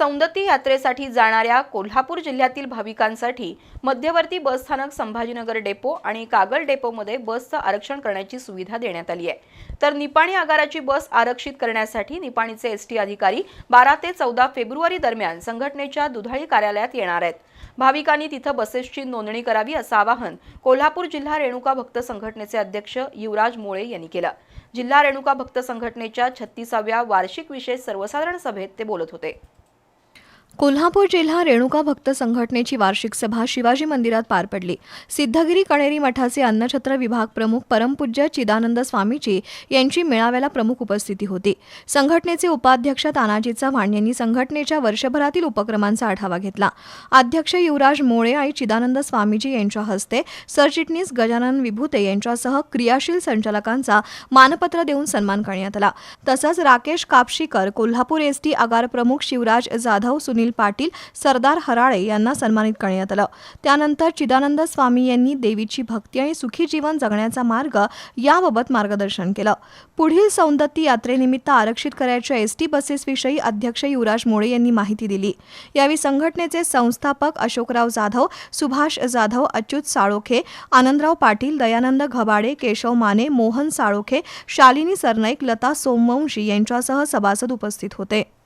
सौंदती यात्रेसाठी जाणाऱ्या कोल्हापूर जिल्ह्यातील भाविकांसाठी मध्यवर्ती बसस्थानक संभाजीनगर डेपो आणि कागल डेपोमध्ये बसचं आरक्षण करण्याची सुविधा देण्यात आली आहे. तर निपाणी आगाराची बस आरक्षित करण्यासाठी निपाणीचे एस टी अधिकारी बारा ते चौदा फेब्रुवारी दरम्यान संघटनेच्या दुधाळी कार्यालयात येणार आहेत. भाविकांनी तिथं बसेसची नोंदणी करावी असं आवाहन कोल्हापूर जिल्हा रेणुका भक्त संघटनेचे अध्यक्ष युवराज मोळे यांनी केलं. जिल्हा रेणुका भक्त संघटनेच्या छत्तीसाव्या वार्षिक विशेष सर्वसाधारण सभेत ते बोलत होते. कोल्हापूर जिल्हा रेणुका भक्त संघटनेची वार्षिक सभा शिवाजी मंदिरात पार पडली. सिद्धगिरी कणेरी मठाचे अन्नछत्र विभाग प्रमुख परमपूज्य चिदानंद स्वामीजी यांची मेळाव्याला प्रमुख उपस्थिती होती. संघटनेचे उपाध्यक्ष तानाजी चव्हाण यांनी संघटनेच्या वर्षभरातील उपक्रमांचा आढावा घेतला. अध्यक्ष युवराज मोळे आणि चिदानंद स्वामीजी यांच्या हस्ते सरचिटणीस गजानन विभूते यांच्यासह क्रियाशील संचालकांचा मानपत्र देऊन सन्मान करण्यात आला. तसंच राकेश कापशीकर कोल्हापूर एसटी आगार प्रमुख शिवराज जाधव सुनील पाटील सरदार हराळे यांना सन्मानित करण्यात आलं. त्यानंतर चिदानंद स्वामी यांनी देवीची भक्ती आणि सुखी जीवन जगण्याचा मार्ग याबाबत मार्गदर्शन केलं. पुढील सौंदत्ती यात्रेनिमित्त आरक्षित करायच्या एस टी बसेसविषयी अध्यक्ष युवराज मोळे यांनी माहिती दिली. यावेळी संघटनेचे संस्थापक अशोकराव जाधव सुभाष जाधव अच्युत साळोखे आनंदराव पाटील दयानंद घबाडे केशव माने मोहन साळोखे शालिनी सरनाईक लता सोमवंशी यांच्यासह सभासद उपस्थित होते.